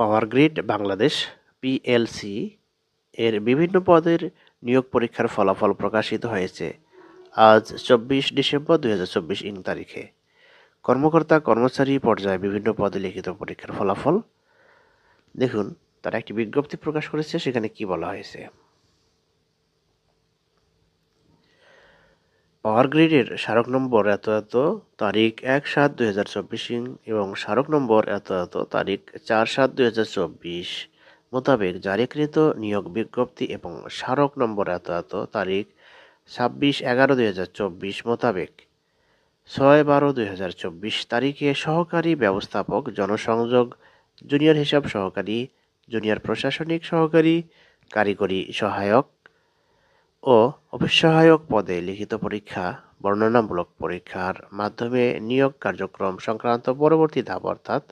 Power grid Bangladesh PLC এর বিভিন্ন পদের নিয়োগ পরীক্ষার ফলাফল প্রকাশিত হয়েছে আজ চব্বিশ ডিসেম্বর দুই হাজার চব্বিশ ইং তারিখে। কর্মকর্তা, কর্মচারী পর্যায়ে বিভিন্ন পদে লিখিত পরীক্ষার ফলাফল। দেখুন, তারা একটি বিজ্ঞপ্তি প্রকাশ করেছে, সেখানে কি বলা হয়েছে। পাওয়ার গ্রিডের স্মারক নম্বর এত এত, তারিখ এক সাত দুই চব্বিশ এবং স্মারক নম্বর এত এত, তারিখ চার সাত দুই চব্বিশ। মোতাবেক জারিকৃত নিয়োগ বিজ্ঞপ্তি এবং স্মারক নম্বর এত এত, তারিখ ছাব্বিশ এগারো দুই হাজার চব্বিশ মোতাবেক। ছয় বারো দুই হাজার চব্বিশ তারিখে সহকারী ব্যবস্থাপক, জনসংযোগ, জুনিয়র হিসাব সহকারী, জুনিয়র প্রশাসনিক সহকারী, কারিগরি সহায়ক ও অফিস সহায়ক পদে লিখিত পরীক্ষা, বর্ণনামূলক পরীক্ষার মাধ্যমে নিয়োগ কার্যক্রম সংক্রান্ত পরবর্তী ধাপ অর্থাৎ